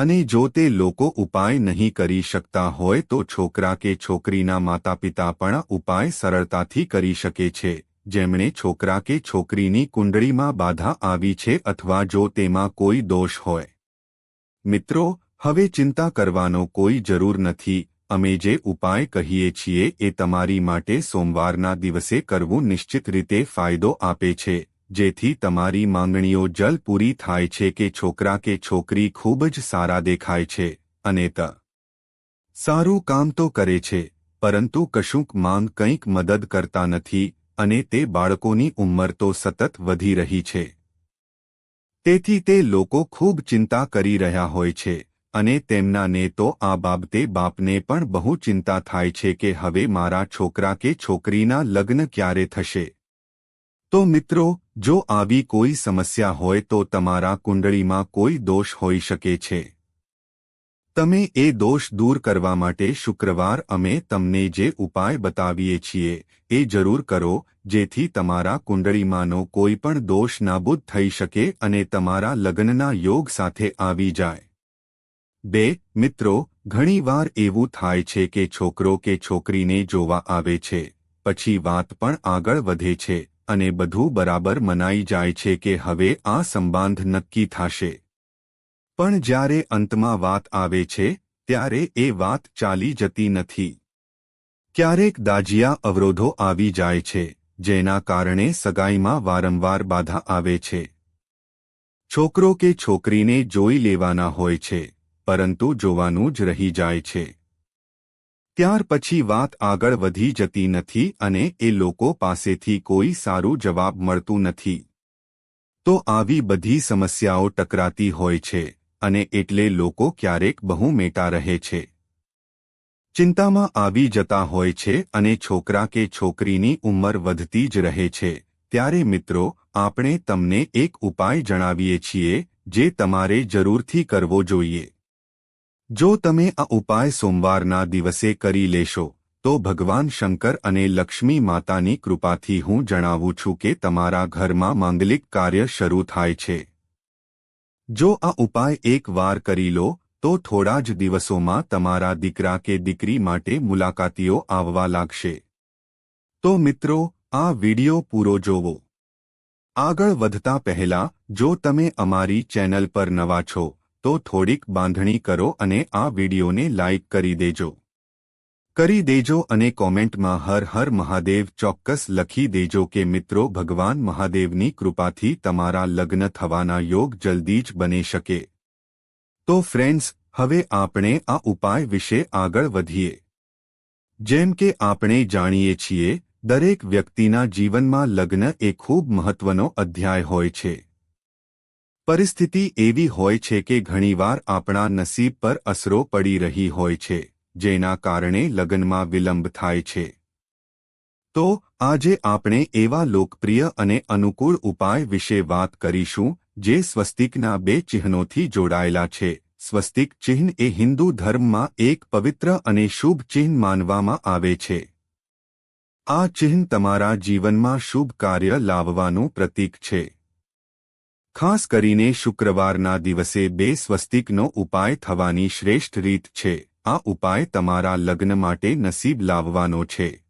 અને જો તે લોકો ઉપાય નહીં કરી શકતા હોય તો છોકરા કે છોકરીના માતાપિતા પણ ઉપાય સરળતાથી કરી શકે છે. જેમણે છોકરા કે છોકરીની કુંડળીમાં બાધા આવી છે અથવા જો તેમાં કોઈ દોષ હોય. મિત્રો, હવે ચિંતા કરવાનો કોઈ જરૂર નથી. અમે જે ઉપાય કહીએ છીએ એ તમારી માટે સોમવારના દિવસે કરવું નિશ્ચિત રીતે ફાયદો આપે છે. જેથી તમારી માંગણીઓ જલ પૂરી થાય છે કે છોકરા કે છોકરી ખૂબ જ સારા દેખાય છે, અને ત. સારું કામ તો કરે છે, પરંતુ કશુંક માંગ કંઈક મદદ કરતા નથી, અને તે બાળકોની ઉંમર તો સતત વધી રહી છે. તેથી તે લોકો ખૂબ ચિંતા કરી રહ્યા હોય છે, અને તેમનાને તો આ બાબતે બાપને પણ બહુ ચિંતા થાય છે કે હવે મારા છોકરા કે છોકરીના લગ્ન ક્યારે થશે. તો મિત્રો, જો આવી કોઈ સમસ્યા હોય તો તમારા કુંડળીમાં કોઈ દોષ હોઈ શકે છે. તમે એ દોષ દૂર કરવા માટે શુક્રવાર અમે તમને જે ઉપાય બતાવીએ છીએ, એ જરૂર કરો, જેથી તમારા કુંડળીમાંનો કોઈ પણ દોષ નાબૂદ થઈ શકે અને તમારા લગ્નના યોગ સાથે આવી જાય. બે, મિત્રો ઘણીવાર એવું થાય છે કે છોકરો કે છોકરીને જોવા આવે છે, પછી વાત પણ આગળ વધે છે. અને બધું બરાબર મનાઈ જાય છે કે હવે આ સંબાંધ નક્કી થશે. પણ જ્યારે અંતમાં વાત આવે છે, ત્યારે એ વાત ચાલી જતી નથી. ક્યારેક દાજિયા અવરોધો આવી જાય છે, જેના કારણે સગાઈમાં વારંવાર બાધા આવે છે. છોકરો કે છોકરીને જોઈ લેવાના હોય છે, પરંતુ જોવાનું જ રહી જાય છે. ત્યાર પછી વાત આગળ વધી જતી નથી અને એ લોકો પાસેથી કોઈ સારું જવાબ મળતું નથી. તો આવી બધી સમસ્યાઓ ટકરાતી હોય છે અને એટલે લોકો ક્યારેક બહુ મેટા રહે છે. ચિંતામાં આવી જતા હોય છે અને છોકરા કે છોકરીની ઉંમર વધતી જ રહે છે. ત્યારે મિત્રો, આપણે તમને એક ઉપાય જણાવીએ છીએ જે તમારે જરૂરથી કરવો જોઈએ. જો તમે આ ઉપાય સોમવારના દિવસે કરી લેશો, તો ભગવાન શંકર અને લક્ષ્મી માતાની કૃપાથી હું જણાવું છું કે તમારા ઘરમાં માંગલિક કાર્ય શરૂ થાય છે. જો આ ઉપાય એક વાર કરી લો, તો થોડા જ દિવસોમાં તમારા દીકરા કે દીકરી માટે મુલાકાતીઓ આવવા લાગશે. તો મિત્રો, આ વિડિયો પૂરો જોવો. આગળ વધતા પહેલા, જો તમે અમારી ચેનલ પર નવા છો તો થોડીક બાંધણી કરો અને આ વિડીયોને લાઇક કરી દેજો. કરી દેજો અને કોમેન્ટમાં હર હર મહાદેવ ચોક્કસ લખી દેજો કે મિત્રો ભગવાન મહાદેવની કૃપાથી તમારા લગ્ન થવાના યોગ જલ્દી જ બની શકે. તો ફ્રેન્ડ્સ, હવે આપણે આ ઉપાય વિશે આગળ વધીએ. જેમ કે આપણે જાણીએ છીએ, દરેક વ્યક્તિના જીવનમાં લગ્ન એ ખૂબ મહત્વનો અધ્યાય હોય છે. પરિસ્થિતિ એવી હોય છે કે ઘણીવાર આપણા નસીબ પર અસરો પડી રહી હોય છે, જેના કારણે લગ્નમાં વિલંબ થાય છે. તો, આજે આપણે એવા લોકપ્રિય અને અનુકૂળ ઉપાય વિશે વાત કરીશું, જે સ્વસ્તિકના બે ચિહ્નોથી જોડાયેલા છે. સ્વસ્તિક ચિહ્ન એ હિન્દુ ધર્મમાં એક પવિત્ર અને શુભ ચિહ્ન માનવામાં આવે છે. આ ચિહ્ન તમારા જીવનમાં શુભ કાર્ય લાવવાનું પ્રતીક છે. ખાસ કરીને શુક્રવારના દિવસે બે સ્વસ્તિકનો ઉપાય થવાની શ્રેષ્ઠ રીત છે. આ ઉપાય તમારા લગ્ન માટે નસીબ લાવવાનો છે.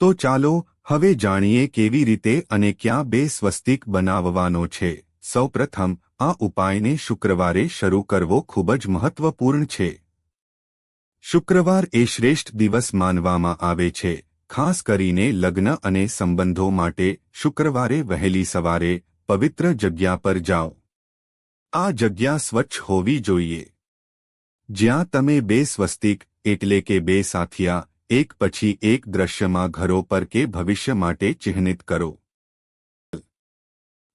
તો ચાલો, હવે જાણીએ કેવી રીતે અને ક્યાં બે સ્વસ્તિક બનાવવાનો છે. સૌપ્રથમ, આ ઉપાયને શુક્રવારે શરૂ કરવો ખૂબ જ મહત્વપૂર્ણ છે. શુક્રવાર એ શ્રેષ્ઠ દિવસ માનવામાં આવે છે. ખાસ કરીને લગ્ન અને સંબંધો માટે શુક્રવારે વહેલી સવારે પવિત્ર જગ્યા પર જાઓ. આ જગ્યા સ્વચ્છ હોવી જોઈએ. જ્યાં તમે બે સ્વસ્તિક, એટલે કે બે સાથિયા, એક પછી એક દ્રશ્યમાં ઘરો પર કે ભવિષ્ય માટે ચિહ્નિત કરો.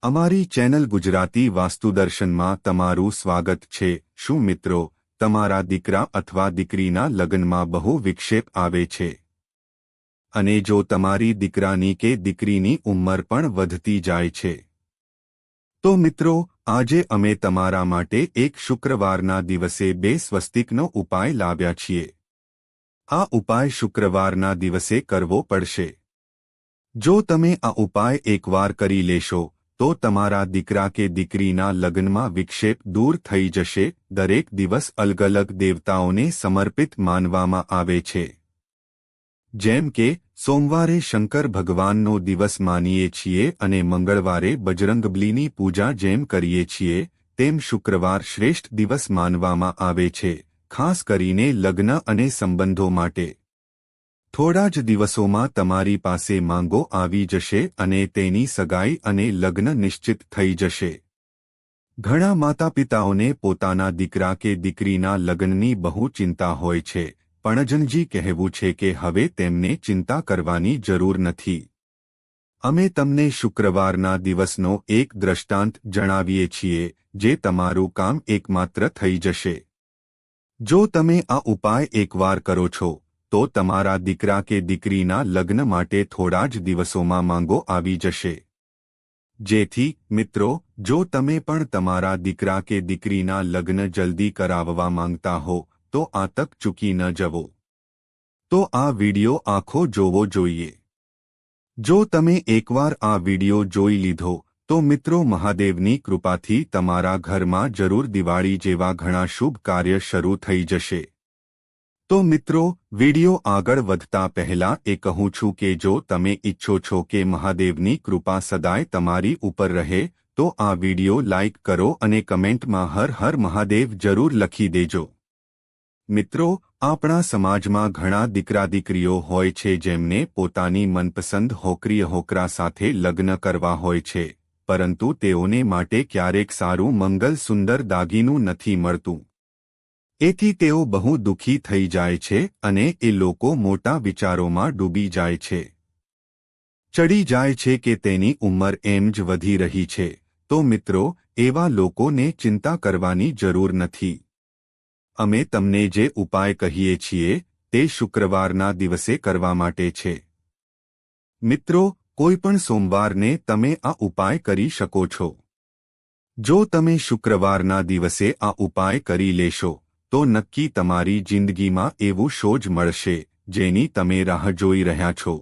અમારી ચેનલ ગુજરાતી વાસ્તુદર્શનમાં તમારું સ્વાગત છે. શું મિત્રો, તમારા દીકરા અથવા દીકરીના લગ્નમાં બહુ વિક્ષેપ આવે છે? અને જો તમારી દીકરાની કે દીકરીની ઉંમર પણ વધતી જાય છે? તો મિત્રો, આજે અમે તમારા માટે એક શુક્રવારના દિવસે બે સ્વસ્તિકનો ઉપાય લાવ્યા છીએ. આ ઉપાય શુક્રવારના દિવસે કરવો પડશે. જો તમે આ ઉપાય એકવાર કરી લેશો, તો તમારા દીકરા કે દીકરીના લગ્નમાં વિક્ષેપ દૂર થઈ જશે, દરેક દિવસ અલગ અલગ દેવતાઓને સમર્પિત માનવામાં આવે છે. જેમ કે, સોમવારે શંકર ભગવાનનો દિવસ માનીએ છીએ અને મંગળવારે બજરંગબલીની પૂજા જેમ કરીએ છીએ, તેમ શુક્રવાર શ્રેષ્ઠ દિવસ માનવામાં આવે છે, ખાસ કરીને લગ્ન અને સંબંધો માટે. થોડા જ દિવસોમાં તમારી પાસે માંગો આવી જશે અને તેની સગાઈ અને લગ્ન નિશ્ચિત થઈ જશે. ઘણા માતાપિતાઓને પોતાના દીકરા કે દીકરીના લગ્નની બહુ ચિંતા હોય છે પણજનજી કહેવું છે કે હવે તેમને ચિંતા કરવાની જરૂર નથી. અમે તમને શુક્રવારના દિવસનો એક દ્રષ્ટાંત જણાવીએ છીએ, જે તમારું કામ એકમાત્ર થઈ જશે. જો તમે આ ઉપાય એકવાર કરો છો, તો તમારા દીકરા કે દીકરીના લગ્ન માટે થોડા જ દિવસોમાં માંગો આવી જશે. જેથી, મિત્રો, જો તમે પણ તમારા દીકરા કે દીકરીના લગ્ન જલ્દી કરાવવા માંગતા હો તો આ તક ચૂકી ન જવો. તો આ વિડિયો આખો જોવો જોઈએ. જો તમે એકવાર આ વિડિયો જોઈ લીધો, તો મિત્રો મહાદેવની કૃપાથી તમારા ઘરમાં જરૂર દિવાળી જેવા ઘણા શુભ કાર્ય શરૂ થઈ જશે. તો મિત્રો, વિડિયો આગળ વધતા પહેલા એ કહું છું કે જો તમે ઈચ્છો છો કે મહાદેવની કૃપા સદાય તમારી ઉપર રહે, તો આ વિડિયો લાઇક કરો અને કમેન્ટમાં હર હર મહાદેવ જરૂર લખી દેજો. મિત્રો, આપણા સમાજમાં ઘણા દીકરા દીકરીઓ હોય છે જેમને પોતાની મનપસંદ હોકરીય હોકરા સાથે લગ્ન કરવા હોય છે, પરંતુ તેઓને માટે ક્યારેક સારું મંગલ સુંદર દાગીનું નથી મળતું. એથી તેઓ બહુ દુઃખી થઈ જાય છે અને એ લોકો મોટા વિચારોમાં ડૂબી જાય છે. ચડી જાય છે કે તેની ઉંમર એમ જ વધી રહી છે, તો મિત્રો, એવા લોકોને ચિંતા કરવાની જરૂર નથી. અમે તમને જે ઉપાય કહીએ છીએ, તે શુક્રવારના દિવસે કરવા માટે છે. મિત્રો કોઈપણ સોમવારને તમે આ ઉપાય કરી શકો છો. જો તમે શુક્રવારના દિવસે આ ઉપાય કરી લેશો, તો નક્કી તમારી જિંદગીમાં એવું શોજ મળશે, જેની તમે રાહ જોઈ રહ્યા છો.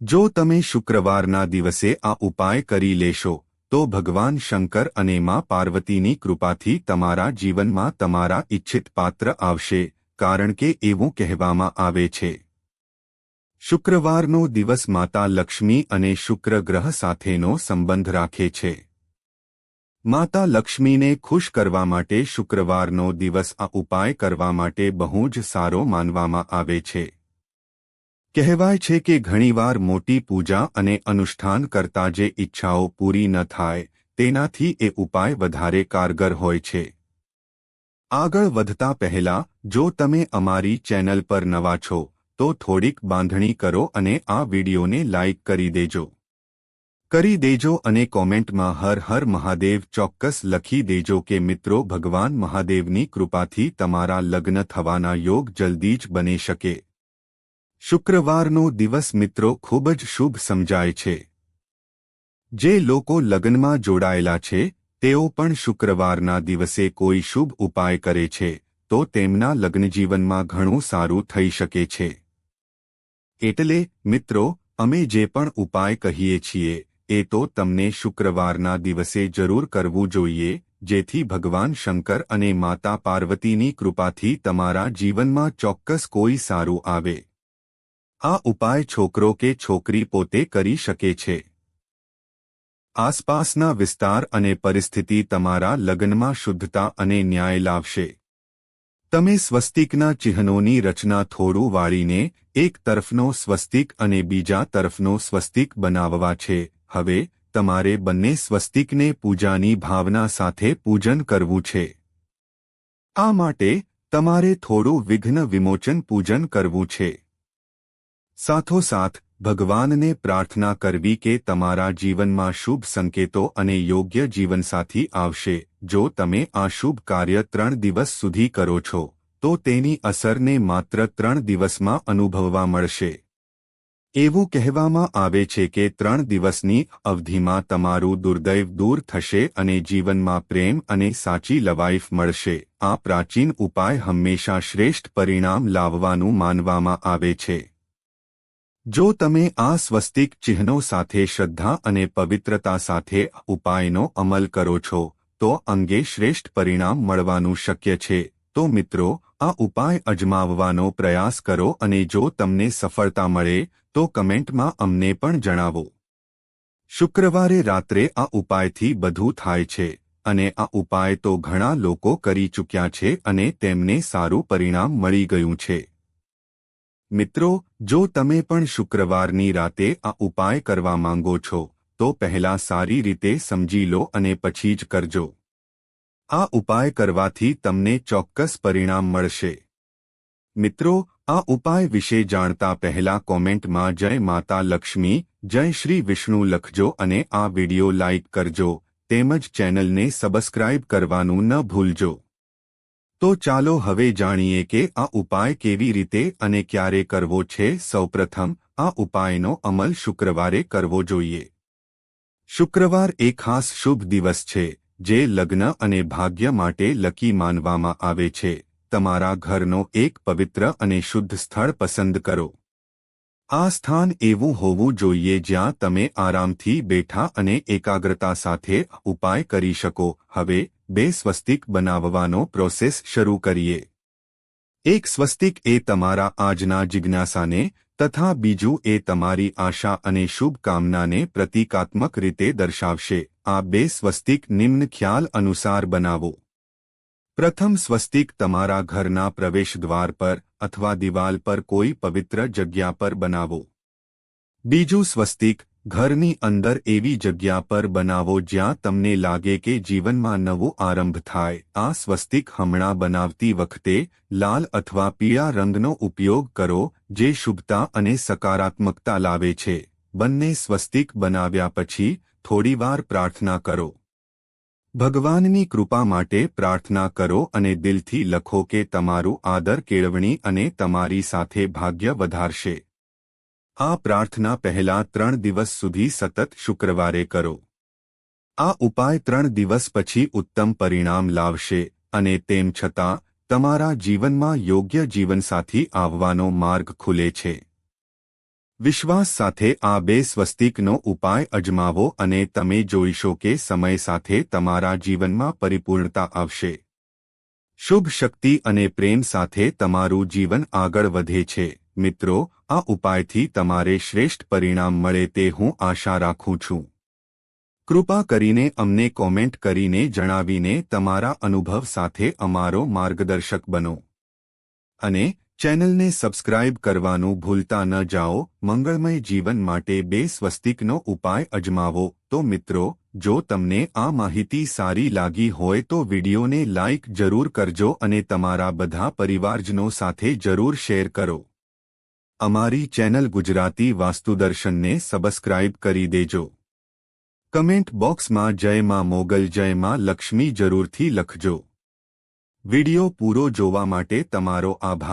જો તમે શુક્રવારના દિવસે આ ઉપાય કરી લેશો તો ભગવાન શંકર અને માં પાર્વતીની કૃપાથી તમારા જીવનમાં તમારા ઇચ્છિત પાત્ર આવશે, કારણ કે એવું કહેવામાં આવે છે. શુક્રવારનો દિવસ માતા લક્ષ્મી અને શુક્ર ગ્રહ સાથેનો સંબંધ રાખે છે. માતા લક્ષ્મીને ખુશ કરવા માટે શુક્રવારનો દિવસ આ ઉપાય કરવા માટે બહુ જ સારો માનવામાં આવે છે. કહેવાય છે કે ઘણીવાર મોટી પૂજા અને અનુષ્ઠાન કરતા જે ઈચ્છાઓ પૂરી ન થાય, તેનાથી એ ઉપાય વધારે કારગર હોય છે. આગળ વધતા પહેલા, જો તમે અમારી ચેનલ પર નવા છો, તો થોડીક બાંધણી કરો અને આ વિડીયોને લાઇક કરી દેજો. કરી દેજો અને કોમેન્ટમાં હર હર મહાદેવ ચોક્કસ લખી દેજો કે મિત્રો ભગવાન મહાદેવની કૃપાથી તમારા લગ્ન થવાના યોગ જલ્દી જ બની શકે. શુક્રવારનો દિવસ મિત્રો ખૂબ જ શુભ સમજાય છે. જે લોકો લગ્નમાં જોડાયેલા છે, તેઓ પણ શુક્રવારના દિવસે કોઈ શુભ ઉપાય કરે છે, તો તેમના લગ્નજીવનમાં ઘણું સારું થઈ શકે છે. એટલે, મિત્રો, અમે જે પણ ઉપાય કહીએ છીએ, એ તો તમને શુક્રવારના દિવસે જરૂર કરવું જોઈએ, જેથી ભગવાન શંકર અને માતા પાર્વતીની કૃપાથી તમારા જીવનમાં ચોક્કસ કોઈ સારું આવે. આ ઉપાય છોકરો કે છોકરી પોતે કરી શકે છે. આસપાસના વિસ્તાર અને પરિસ્થિતિ તમારા લગ્નમાં શુદ્ધતા અને ન્યાય લાવશે. તમે સ્વસ્તિકના ચિહ્નોની રચના થોડું વાળીને એક તરફનો સ્વસ્તિક અને બીજા તરફનો સ્વસ્તિક બનાવવા છે. હવે, તમારે બંને સ્વસ્તિકને પૂજાની ભાવના સાથે પૂજન કરવું છે. આ માટે તમારે થોડું વિઘ્ન વિમોચન પૂજન કરવું છે. સાથોસાથ, ભગવાનને પ્રાર્થના કરવી કે તમારા જીવનમાં શુભ સંકેતો અને યોગ્ય જીવનસાથી આવશે. જો તમે આ શુભ કાર્ય ત્રણ દિવસ સુધી કરો છો, તો તેની અસરને માત્ર ત્રણ દિવસમાં અનુભવવા મળશે. એવું કહેવામાં આવે છે કે ત્રણ દિવસની અવધિમાં તમારું દુર્દૈવ દૂર થશે અને જીવનમાં પ્રેમ અને સાચી લવાઈફ મળશે. આ પ્રાચીન ઉપાય હંમેશા શ્રેષ્ઠ પરિણામ લાવવાનું માનવામાં આવે છે. જો તમે આ સ્વસ્તિક ચિહ્નો સાથે શ્રદ્ધા અને પવિત્રતા સાથે ઉપાયનો અમલ કરો છો, તો અંગે શ્રેષ્ઠ પરિણામ મળવાનું શક્ય છે. તો મિત્રો, આ ઉપાય અજમાવવાનો પ્રયાસ કરો અને જો તમને સફળતા મળે, તો કમેન્ટમાં અમને પણ જણાવો. શુક્રવારે રાત્રે આ ઉપાયથી બધું થાય છે, અને આ ઉપાય તો ઘણા લોકો કરી ચૂક્યા છે અને તેમને સારું પરિણામ મળી ગયું છે. મિત્રો જો તમે પણ શુક્રવારની રાતે આ ઉપાય કરવા માંગો છો, તો પહેલા સારી રીતે સમજી લો અને પછી જ કરજો. આ ઉપાય કરવાથી તમને ચોક્કસ પરિણામ મળશે. મિત્રો, આ ઉપાય વિશે જાણતા પહેલા કોમેન્ટમાં જય માતા લક્ષ્મી, જય શ્રી વિષ્ણુ લખજો અને આ વિડિયો લાઇક કરજો, તેમજ ચેનલને સબસ્ક્રાઇબ કરવાનું ન ભૂલજો. તો ચાલો હવે જાણીએ કે આ ઉપાય કેવી રીતે અને ક્યારે કરવો છે. સૌપ્રથમ, આ ઉપાયનો અમલ શુક્રવારે કરવો જોઈએ. શુક્રવાર એ ખાસ શુભ દિવસ છે, જે લગ્ન અને ભાગ્ય માટે લકી માનવામાં આવે છે. તમારા ઘરનો એક પવિત્ર અને શુદ્ધ સ્થળ પસંદ કરો. આ સ્થાન એવું હોવું જોઈએ જ્યાં તમે આરામથી બેઠા અને એકાગ્રતા સાથે ઉપાય કરી શકો. હવે બે સ્વસ્તિક બનાવવાનો પ્રોસેસ શરૂ કરીએ. એક સ્વસ્તિક એ તમારા આજના જિજ્ઞાસાને તથા બીજું એ તમારી આશા અને શુભકામનાને પ્રતીકાત્મક રીતે દર્શાવશે. આ બે સ્વસ્તિક નિમ્ન ખ્યાલ અનુસાર બનાવો. પ્રથમ સ્વસ્તિક તમારા ઘરના પ્રવેશદ્વાર પર અથવા દિવાલ પર કોઈ પવિત્ર જગ્યા પર બનાવો. બીજું સ્વસ્તિક ઘરની અંદર એવી જગ્યા પર બનાવો જ્યાં તમને લાગે કે જીવનમાં નવો આરંભ થાય. આ સ્વસ્તિક હમણાં બનાવતી વખતે લાલ અથવા પીળા રંગનો ઉપયોગ કરો, જે શુભતા અને સકારાત્મકતા લાવે છે. બંને સ્વસ્તિક બનાવ્યા પછી થોડીવાર પ્રાર્થના કરો. ભગવાનની કૃપા માટે પ્રાર્થના કરો અને દિલથી લખો કે તમારું આદર કેળવણી અને તમારી સાથે ભાગ્ય વધારશે. આ પ્રાર્થના પહેલા ત્રણ દિવસ સુધી સતત શુક્રવારે કરો. આ ઉપાય ત્રણ દિવસ પછી ઉત્તમ પરિણામ લાવશે અને તેમ છતાં, તમારા જીવનમાં યોગ્ય જીવનસાથી આવવાનો માર્ગ ખુલે છે. વિશ્વાસ સાથે આ બે સ્વસ્તિકનો ઉપાય અજમાવો અને તમે જોઈશો કે સમય સાથે તમારા જીવનમાં પરિપૂર્ણતા આવશે. શુભ શક્તિ અને પ્રેમ સાથે તમારું જીવન આગળ વધે છે. મિત્રો, આ ઉપાયથી તમારે શ્રેષ્ઠ પરિણામ મળે તે હું આશા રાખું છું. કૃપા કરીને અમને કોમેન્ટ કરીને જણાવીને તમારા અનુભવ સાથે અમારો માર્ગદર્શક બનો. અને ચેનલને સબસ્ક્રાઇબ કરવાનું ભૂલતા ન જાઓ, મંગળમય જીવન માટે બે સ્વસ્તિકનો ઉપાય અજમાવો. તો મિત્રો, જો તમને આ માહિતી સારી લાગી હોય તો વિડીયોને લાઇક જરૂર કરજો અને તમારા બધા પરિવારજનો સાથે જરૂર શેર કરો. અમારી ચેનલ ગુજરાતી વાસ્તુદર્શનને સબસ્ક્રાઇબ કરી દેજો. કમેન્ટ બોક્સમાં જય માં મોગલ, જય માં લક્ષ્મી જરૂરથી લખજો. વિડિયો પૂરો જોવા માટે તમારો આભાર.